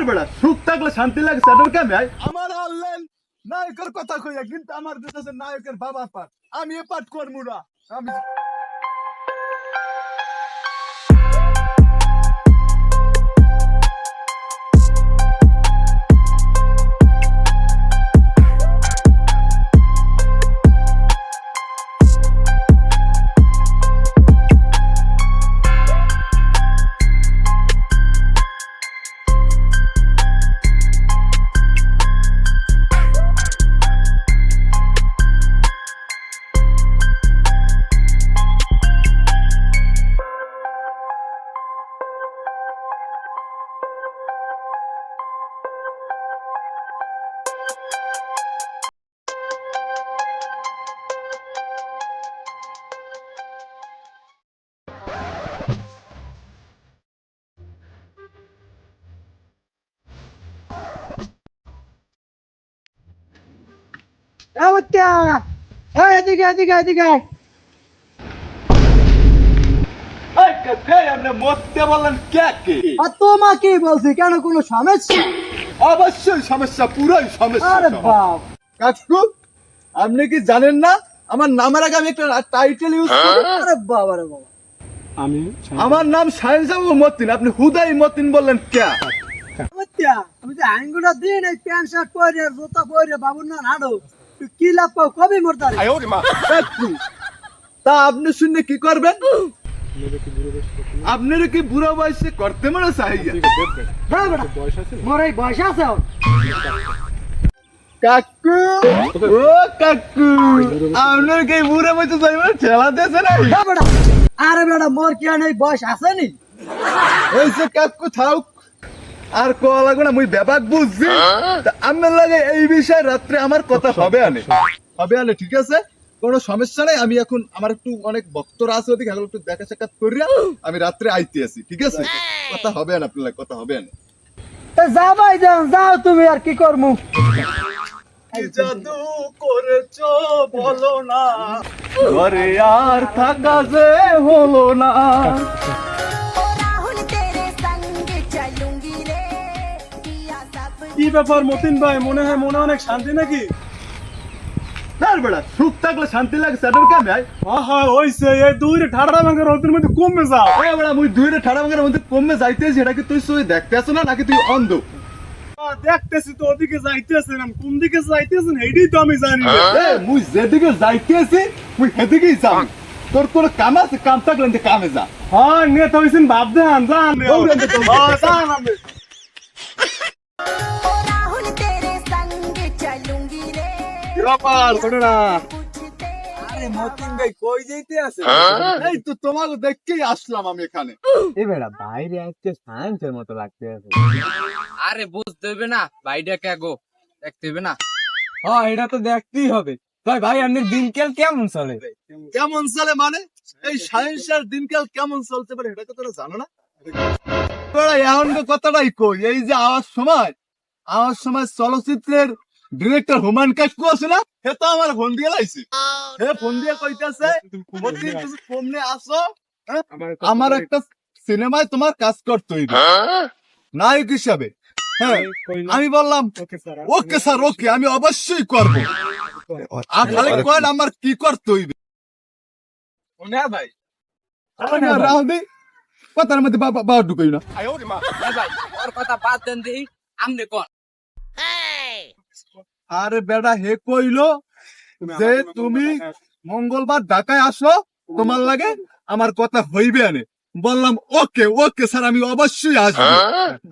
আর বেড়া, সুখ থাকলে শান্তি লাগে সেটার কেমন আমার অনলাইন নায়কের কথা কইয়া, কিন্তু আমার দিতেছে নায়কের বাবা পাঠ। আমি এ পাঠ করব না। আমি এদিকে এদিকে এদিকে তোমাকে বলছি কেন কোনো সমস্যা অবশ্যই সমস্যা পুরোই সমস্যা আরে বাপ কাকু আপনি কি জানেন না আমার নামের আগে আমি একটা টাইটেল ইউজ করি আরে বাবা রে বাবা আমার নাম সাহেব মতিন আপনি হুদাই মতিন বললেন কে আচ্ছা তুমি যে আঙ্গুটা দিন এই প্যান্ট শার্ট পরে জুতা পরে বাবুর না নাড়ো কি লাভ পাও? কবে মরতারে? তা আপনি শুনে কি করবেন? আপনার কি বুড়ো বয়সে করতে মনে চাহিয়া হ্যাঁ বেটা। মোর এই বয়স আছে। কাকু ও কাকু আপনার কি বুড়ো বয়সে যাইবেন ঠেলা দিয়েছে না হ্যাঁ বেটা। আরে বেটা মোর কি বয়স আছে নি? হয়েছে কাকু থাক। আর কল লাগবে না মুই ব্যাপাক বুঝছি। তা আমার লাগে এই বিষয়ে রাত্রে আমার কথা হবে আনে। হবে আনে ঠিক আছে? কোনো সমস্যা নাই আমি এখন আমার একটু অনেক বক্তরা আছে ওদিকে এগুলো একটু দেখা সাক্ষাৎ করিয়া আমি রাত্রে আইতে আছি ঠিক আছে? কথা হবে না আপনার কথা হবে না তা যা ভাই যাও যাও তুমি আর কি করমু? কি জাদু করেছ বলো না। ঘরে আর থাকা যে হলো না। কি ব্যাপার মতিন ভাই? মনে হয় মনে অনেক শান্তি নাকি? আর বেড়া সুখ থাকলে শান্তি লাগে সেটার কেমন আহা ওইসে এই দুই ঠাড়া ভাঙা রোদের মধ্যে কমে যাও। এই বেড়া মুই দুইরে ঠাড়া ভাঙার মধ্যে কমে যাইতেছি সেটা কি তুই সই দেখতে না নাকি তুই অন্ধ? দেখতেছি তো ওদিকে যাইতেছেন কোন দিকে যাইতেছেন এইটাই তো আমি জানি। এ মুই যেদিকে যাইতেছি মুই সেদিকেই যাবি তোর কোনো কাম আছে? কাম থাকলে কামে যা। হ্যাঁ হইছেন ভাব দেন দে, হ্যাঁ, যান। শোনো না। হ্যাঁ? এটা তো দেখতেই হবে। ভাই ভাই দিনকাল কেমন চলে? কেমন চলে মানে? এই সায়েন্সের দিনকাল কেমন চলতে পারে এটা তো তোরা জানো না? এখন কথাটাই কই এই যে আওয়াজ সময় আওয়াজ সময় চলচ্চিত্রের ডিরেক্টর হুমান কাকু আছে না হে তো আমার ফোন দিয়ে লাইছে। হে ফোন দিয়ে কইতাছে তুমি কমনে আসো হ্যাঁ? আমার একটা সিনেমায় তোমার কাজ করতে হইবে। নায়ক হিসাবে হ্যাঁ আমি বললাম okay sir okay sir okay আমি অবশ্যই করব। আর খালি কয়েন আমার কি করতে হইবে? না ভাই। রাহুল কথার মধ্যে বাবা বাবা ঢুকাই না। কথা বাদ দেন দিই আমনে কোন আরে বেড়া হে কইলো যে তুমি মঙ্গলবার ঢাকায় আসো তোমার লাগে আমার কথা হইবে আনে বললাম ওকে ওকে স্যার আমি অবশ্যই আসব।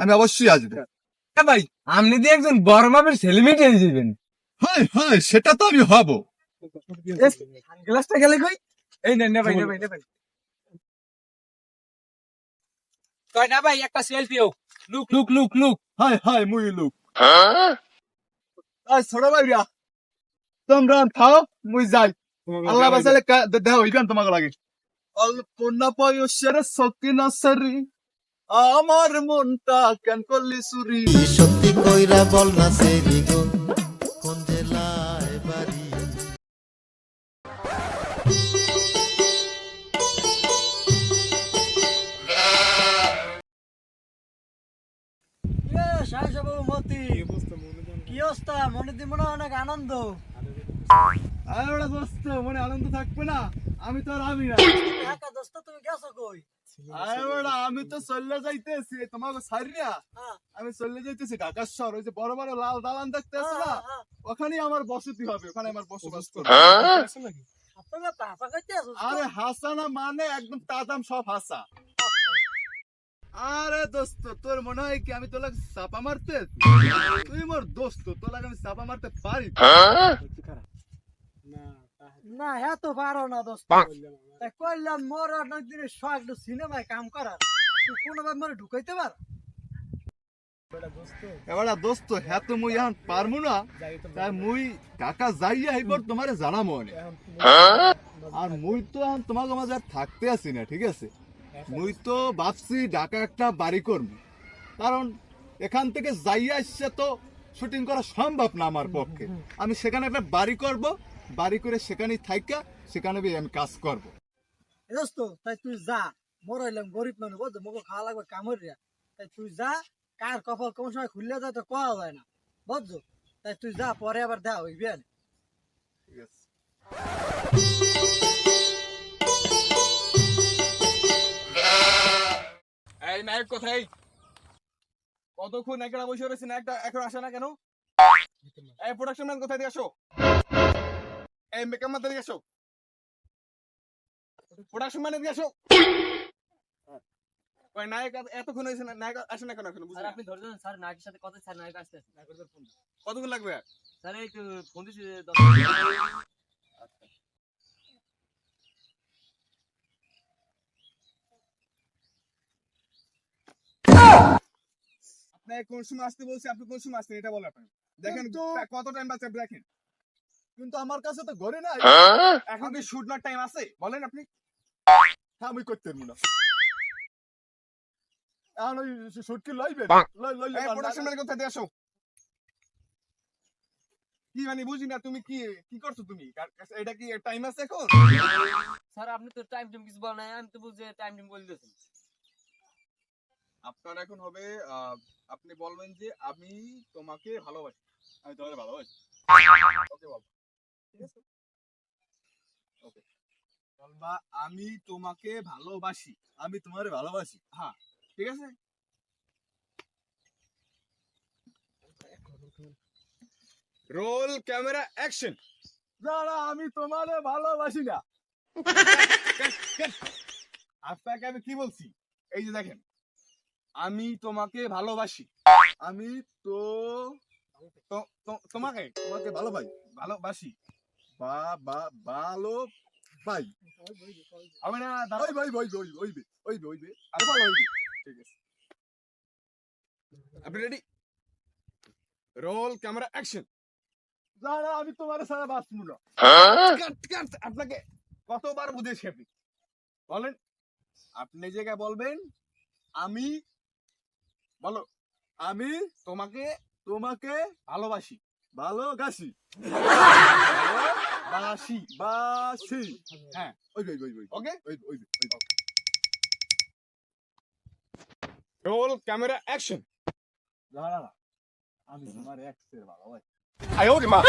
আমি অবশ্যই আসব। ভাই আপনি দিয়ে একজন বড় মাপের সেলিব্রিটি হয়ে যাবেন হয় হয় সেটা তো আমি হব। গ্লাসটা গেলে কই? এই নেন নে ভাই নে ভাই নে ভাই। কয় না ভাই একটা সেলফিও লুক লুক লুক লুক। হয় হয় মুই লোক। আয় ছোট ভাইরা তোমরা থাও মুই যাই। আল্লাহ বাসালে দেহ হইবেন তোমাকে লাগে। অল্প না বয়সের সকিনা সারি আমার মনটা কেন করলি চুরি? সত্যি কইরা বল না সেরি গো কোন জেলায় বাড়ি? সাহেব মতি। অবস্থা মনে দিব না অনেক আনন্দ। আরে ওরা দোস্ত মনে আনন্দ থাকবে না। আমি তো আর আমি না। একা দোস্ত তুমি গেছো কই? আরে ওরা আমি তো চলে যাইতেছি। তোমাকে সারিয়া হ্যাঁ, আমি চলে যাইতেছি ঢাকা শহর। ওই যে বড় বড় লাল দালান দেখতে আছে না? হ্যাঁ, হ্যাঁ। ওখানেই আমার বসতি হবে। ওখানে আমার বসবাস করবে। আছো আরে হাসানা মানে একদম তাদাম সব হাসা। আরে দোস্ত তোর মনে হয় কি আমি তোলা চাপা মারতে? তুই মোর দোস্ত তোলা আমি চাপা মারতে পারি? না হ্যাঁ তো পারো না দোস্ত। কইলাম মোর অনেক দিনের শখ সিনেমায় কাম করার। তুই কোনোভাবে মোরে ঢুকাইতে পার? এবার দোস্ত হ্যাঁ তো মুই এখন পারমু না। তাই মুই যাইয়া তোমারে অনেক আর মুই তো এখন তোমাকে মাঝে থাকতে আছি না ঠিক আছে? মুই তো ভাবছি ঢাকা একটা বাড়ি করব। কারণ এখান থেকে যাইয়া আসছে তো শুটিং করা সম্ভব না আমার পক্ষে। আমি সেখানে একটা বাড়ি করব বাড়ি করে সেখানেই থাইকা সেখানে আমি কাজ করব। দোস্ত তাই তুই যা। মোর হইলাম গরিব মানুষ বুঝছ? মোকে খাওয়া লাগবে কামড় রিয়া তাই তুই যা কার কপাল কোন সময় খুললে যায় তো কোয়া যায় না বুঝছ? তাই তুই যা পরে আবার দেওয়া হইবি। ঠিক আছে। নায়ক কোথায়? কতক্ষণ একটা বসে রয়েছে? নায়কটা এখন আসে না কেন? এই প্রোডাকশন ম্যান কোথায় দিয়ে আসো? এই মেকআপ ম্যান দিয়ে আসো। প্রোডাকশন ম্যান দিয়ে আসো। ওই নায়ক এতক্ষণ হয়েছে না নায়ক আসে না কেন এখন? বুঝলি? আপনি ধরে স্যার নায়কের সাথে কথা স্যার নায়ক আসতে কতক্ষণ লাগবে? স্যার এই ফোন দিছি আপনি কোন সময় আসতে বলছি আপনি কোন সময় আসছেন এটা বলেন আপনি দেখেন কত টাইম বাঁচে দেখেন। কিন্তু আমার কাছে তো ঘরে নাই। এখন কি শুট টাইম আছে? বলেন আপনি। হ্যাঁ, আমি করতে পারব না। এখন ওই শুটকি লইবে? লই লই এই প্রোডাকশন ম্যান কোথায় দিয়ে আসো? কি মানে বুঝি না তুমি কি কি করছ তুমি? এটা কি টাইম আছে এখন? স্যার আপনি তো টাইম টাইম কিছু বলেন নাই আমি তো বুঝছি টাইম টাইম বলে দিয়েছেন আপনার এখন হবে আপনি বলবেন যে আমি তোমাকে ভালোবাসি। আমি তোমার ভালোবাসি। ওকে বল। ঠিক আছে? ওকে। বলবা আমি তোমাকে ভালোবাসি। আমি তোমার ভালোবাসি। হ্যাঁ ঠিক আছে? Roll camera action. যারা আমি তোমারে ভালোবাসি না। আপনাকে আমি কি বলছি? এই যে দেখেন আমি তোমাকে ভালোবাসি। আমি তো তোমাকে তোমাকে ভালোবাসি ভালোবাসি। বা বা ভালো ভাই হবে না। ওই ভাই ভাই ওই ওইবে ওইবে ওইবে আচ্ছা, ভালো ওইবে ঠিক আছে। আপনি রেডি রোল ক্যামেরা অ্যাকশন যারা আমি তোমার সারা বাঁচবো না। আপনাকে কতবার বুঝেছি আপনি বলেন আপনি জায়গায় বলবেন আমি বলো আমি তোমাকে তোমাকে ভালোবাসি ভালোবাসি। ভালোবাসি বাসি হ্যাঁ ওইবে ওইবে ওইবে ওকে ওইবে ওইবে ওইবে রোল ক্যামেরা অ্যাকশন যারা আমি তোমার এক্সের ভালোবাসি আয় ওরে মা।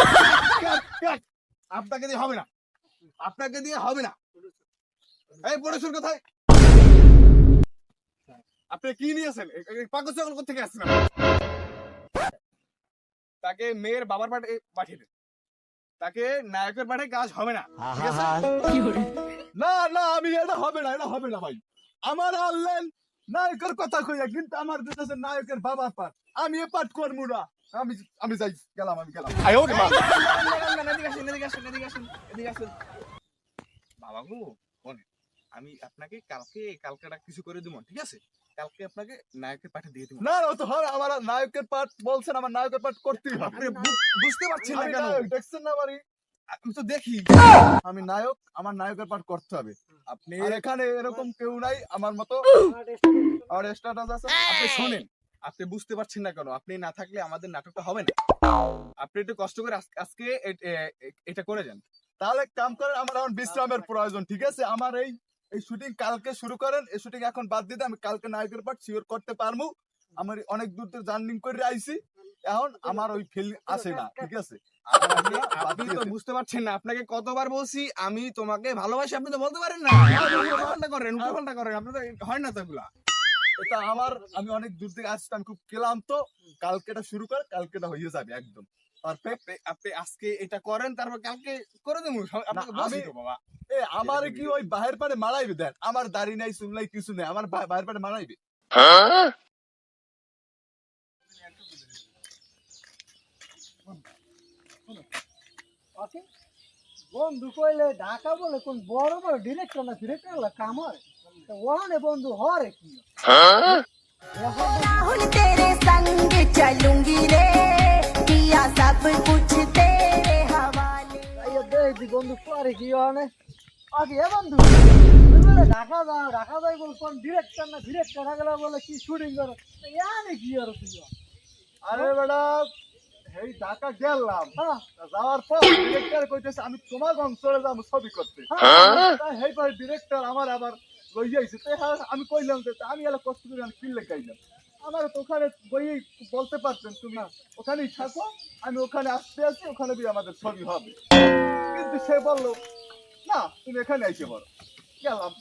আপনাকে দিয়ে হবে না। আপনাকে দিয়ে হবে না। এই পড়াশুন কোথায়? আপনি কি নিয়েছেন ছাগল থেকে আসছেন তাকে মেয়ের বাবার পাঠে পাঠিয়ে দেন। তাকে নায়কের পাঠে কাজ হবে না না না আমি এটা হবে না এটা হবে না ভাই। আমার আনলেন নায়কের কথা কইয়া কিন্তু আমার দিতেছে নায়কের বাবার পাঠ আমি এ পাঠ করব না। আমি আমি যাই গেলাম আমি গেলাম। বাবা গো আমি আপনাকে কালকে কালকে কিছু করে দিব ঠিক আছে? কালকে আপনাকে নায়কের পাঠে দিয়ে দিব না না ও তো হবে আমার নায়কের পাঠ বলছেন আমার নায়কের পাঠ করতেই হবে। আপনি বুঝতে পারছেন না কেন? দেখছেন না বাড়ি? আমি তো দেখি। আমি নায়ক আমার নায়কের পাঠ করতে হবে। আপনি এখানে এরকম কেউ নাই আমার মতো আর স্ট্যাটাস আছে। আপনি শোনেন আপনি বুঝতে পারছেন না কেন? আপনি না থাকলে আমাদের নাটকটা হবে না। আপনি একটু কষ্ট করে আজকে এটা করে যান। তাহলে এক কাম করেন আমার এখন বিশ্রামের প্রয়োজন ঠিক আছে? আমার এই এই শুটিং কালকে শুরু করেন এই শুটিং এখন বাদ দিতে আমি কালকে নায়কের পাঠ শিওর করতে পারব। আমার অনেক দূর থেকে জার্নিং করে আইছি। এখন আমার ওই ফিল আসে না ঠিক আছে? আপনি- আপনি তো বুঝতে পারছেন না আপনাকে কতবার বলছি আমি তোমাকে ভালোবাসি আপনি তো বলতে পারেন না। উল্টোপাল্টা করেন উল্টোপাল্টা করেন আপনার তো হয় না তো এগুলা। এটা আমার আমি অনেক দূর থেকে আসছি আমি খুব ক্লান্ত। কালকেটা শুরু কর কালকেটা হয়ে যাবে একদম। বন্ধু কইলে ঢাকা বলে কোন বড় বড় ডিরেক্টর না ডিরেক্টর না কামার ওহনে বন্ধু হরে কি? হ্যাঁ? রাহুল তেরে সঙ্গে চলুঙ্গি রে किया सब कुछ तेरे हवाले আইয়া দেখি বন্ধু করে কি ওখানে আগে এ বন্ধু তুই বলে ঢাকা যা ঢাকা যাই বল কোন ডিরেক্টর না ডিরেক্টর থাকলে বলে কি শুটিং করো ইয়ানে কি আর তুই আরে বেটা এই ঢাকা গেলাম হ্যাঁ যাওয়ার পর ডিরেক্টর কইতেছে আমি তোমার অঞ্চলে যাবো ছবি করতে হ্যাঁ তাই হেই পরে ডিরেক্টর আমার আবার লই আইছে তাই হ্যাঁ, আমি কইলাম যে আমি এলা কষ্ট করে আমি কিনলে গাইলাম আমার তো ওখানে বই বলতে পারছেন তুমি ওখানেই থাকো, আমি ওখানে আসতে আসি ওখানে দিয়ে আমাদের ছবি হবে। কিন্তু সে বলল, না, তুমি এখানে আইসে বলো গেলাম।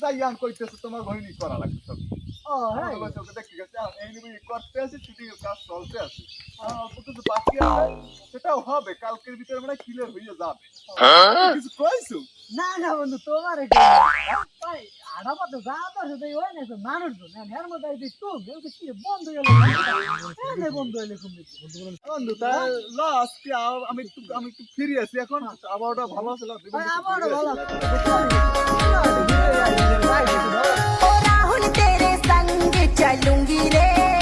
যাই আমি কইতেছে, তোমার বহিনী করা লাগবে ছবি। তোকে দেখতে গেছে এই সেটাও হবে কালকের ভিতরে মানে ক্লিয়ার হয়ে যাবে কিছু না না বন্ধু তোমার ভাই আড়া পাতে যা পারছে তাই না মানুষ তো কেউ কি বন্ধ হয়ে বন্ধু তা লাস্ট কি আমি একটু আমি একটু ফিরে আছি এখন আবহাওয়াটা ভালো আছে আবহাওয়াটা ভালো আছে चलूंगी रे